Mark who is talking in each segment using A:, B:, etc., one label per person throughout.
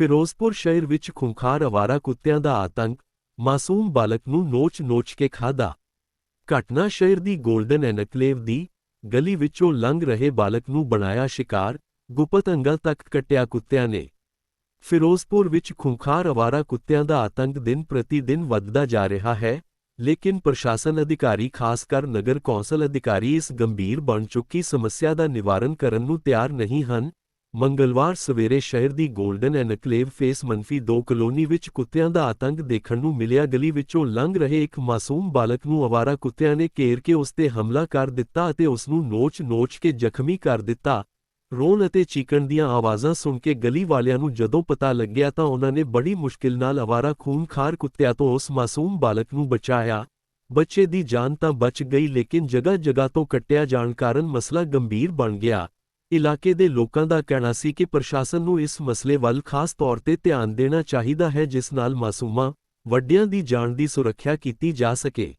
A: ਫਿਰੋਜ਼ਪੁਰ ਸ਼ਹਿਰ ਵਿੱਚ ਖੁੰਖਾਰ ਅਵਾਰਾ ਕੁੱਤਿਆਂ ਦਾ ਆਤੰਕ, ਮਾਸੂਮ ਬਾਲਕ ਨੂੰ ਨੋਚ-ਨੋਚ ਕੇ ਖਾਧਾ। ਘਟਨਾ ਸ਼ਹਿਰ ਦੀ ਗੋਲਡਨ ਐਨਕਲੇਵ ਦੀ ਗਲੀ ਵਿੱਚੋਂ ਲੰਘ ਰਹੇ ਬਾਲਕ ਨੂੰ ਬਣਾਇਆ ਸ਼ਿਕਾਰ, ਗੁਪਤ ਅੰਗਲ ਤੱਕ ਕੱਟਿਆ ਕੁੱਤਿਆਂ ਨੇ। ਫਿਰੋਜ਼ਪੁਰ ਵਿੱਚ ਖੁੰਖਾਰ ਅਵਾਰਾ ਕੁੱਤਿਆਂ ਦਾ ਆਤੰਕ ਦਿਨ ਪ੍ਰਤੀ ਦਿਨ ਵੱਧਦਾ ਜਾ ਰਿਹਾ ਹੈ, ਲੇਕਿਨ ਪ੍ਰਸ਼ਾਸਨ ਅਧਿਕਾਰੀ ਖਾਸ ਕਰ ਨਗਰ ਕੌਂਸਲ ਅਧਿਕਾਰੀ ਇਸ ਗੰਭੀਰ ਬਣ ਚੁੱਕੀ ਸਮੱਸਿਆ ਦਾ ਨਿਵਾਰਨ ਕਰਨ ਨੂੰ ਤਿਆਰ ਨਹੀਂ ਹਨ ਮੰਗਲਵਾਰ ਸਵੇਰੇ ਸ਼ਹਿਰ ਦੀ ਗੋਲਡਨ ਐਨਕਲੇਵ ਫੇਸ ਮੰਫੀ 2 ਕਲੋਨੀ ਵਿੱਚ ਕੁੱਤਿਆਂ ਦਾ ਆਤੰਕ ਦੇਖਣ ਨੂੰ ਮਿਲਿਆ। ਗਲੀ ਵਿੱਚੋਂ ਲੰਘ ਰਹੇ ਇੱਕ ਮਾਸੂਮ ਬਾਲਕ ਨੂੰ ਅਵਾਰਾ ਕੁੱਤਿਆਂ ਨੇ ਘੇਰ ਕੇ ਉਸ ਤੇ ਹਮਲਾ ਕਰ ਦਿੱਤਾ ਅਤੇ ਉਸ ਨੂੰ ਨੋਚ-ਨੋਚ ਕੇ ਜ਼ਖਮੀ ਕਰ ਦਿੱਤਾ। ਰੋਣ ਅਤੇ ਚੀਕਣ ਦੀਆਂ ਆਵਾਜ਼ਾਂ ਸੁਣ ਕੇ ਗਲੀ ਵਾਲਿਆਂ ਨੂੰ ਜਦੋਂ ਪਤਾ ਲੱਗਿਆ ਤਾਂ ਉਹਨਾਂ ਨੇ ਬੜੀ ਮੁਸ਼ਕਿਲ ਨਾਲ ਅਵਾਰਾ ਖੂਨਖਾਰ ਕੁੱਤਿਆਂ ਤੋਂ ਉਸ ਮਾਸੂਮ ਬਾਲਕ ਨੂੰ ਬਚਾਇਆ। ਬੱਚੇ ਦੀ ਜਾਨ ਤਾਂ ਬਚ ਗਈ ਲੇਕਿਨ ਜਗ੍ਹਾ-ਜਗ੍ਹਾ ਤੋਂ ਕੱਟਿਆ ਜਾਣ ਕਾਰਨ ਮਸਲਾ ਗੰਭੀਰ ਬਣ ਗਿਆ। ਇਲਾਕੇ ਦੇ ਲੋਕਾਂ ਦਾ ਕਹਿਣਾ ਸੀ ਕਿ ਪ੍ਰਸ਼ਾਸਨ ਨੂੰ ਇਸ ਮਸਲੇ ਵੱਲ ਖਾਸ ਤੌਰ ਤੇ ਧਿਆਨ ਦੇਣਾ ਚਾਹੀਦਾ ਹੈ, ਜਿਸ ਨਾਲ ਮਾਸੂਮਾਂ ਵੱਡਿਆਂ ਦੀ ਜਾਨ ਦੀ ਸੁਰੱਖਿਆ ਕੀਤੀ ਜਾ ਸਕੇ।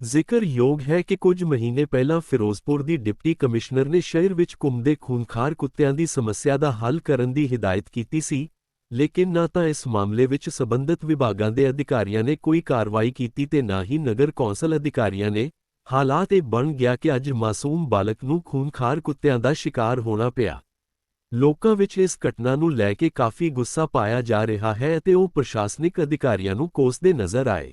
A: ਜ਼ਿਕਰਯੋਗ ਹੈ ਕਿ ਕੁਝ ਮਹੀਨੇ ਪਹਿਲਾਂ ਫਿਰੋਜ਼ਪੁਰ ਦੀ ਡਿਪਟੀ ਕਮਿਸ਼ਨਰ ਨੇ ਸ਼ਹਿਰ ਵਿੱਚ ਘੁੰਮਦੇ ਖੂਨਖਾਰ ਕੁੱਤਿਆਂ ਦੀ ਸਮੱਸਿਆ ਦਾ ਹੱਲ ਕਰਨ ਦੀ ਹਿਦਾਇਤ ਕੀਤੀ ਸੀ, ਲੇਕਿਨ ਨਾ ਤਾਂ ਇਸ ਮਾਮਲੇ ਵਿੱਚ ਸਬੰਧਤ ਵਿਭਾਗਾਂ ਦੇ ਅਧਿਕਾਰੀਆਂ ਨੇ ਕੋਈ ਕਾਰਵਾਈ ਕੀਤੀ ਤੇ ਨਾ ਹੀ ਨਗਰ ਕੌਂਸਲ ਅਧਿਕਾਰੀਆਂ ਨੇ ਹਾਲਾਤ ਇਹ ਬਣ ਗਿਆ ਕਿ ਅੱਜ ਮਾਸੂਮ ਬਾਲਕ ਨੂੰ ਖੂਨਖਾਰ ਕੁੱਤਿਆਂ ਦਾ ਸ਼ਿਕਾਰ ਹੋਣਾ ਪਿਆ। ਲੋਕਾਂ ਵਿੱਚ ਇਸ ਘਟਨਾ ਨੂੰ ਲੈ ਕੇ ਕਾਫੀ ਗੁੱਸਾ ਪਾਇਆ ਜਾ ਰਿਹਾ ਹੈ ਅਤੇ ਉਹ ਪ੍ਰਸ਼ਾਸਨਿਕ ਅਧਿਕਾਰੀਆਂ ਨੂੰ ਕੋਸਦੇ ਨਜ਼ਰ ਆਏ।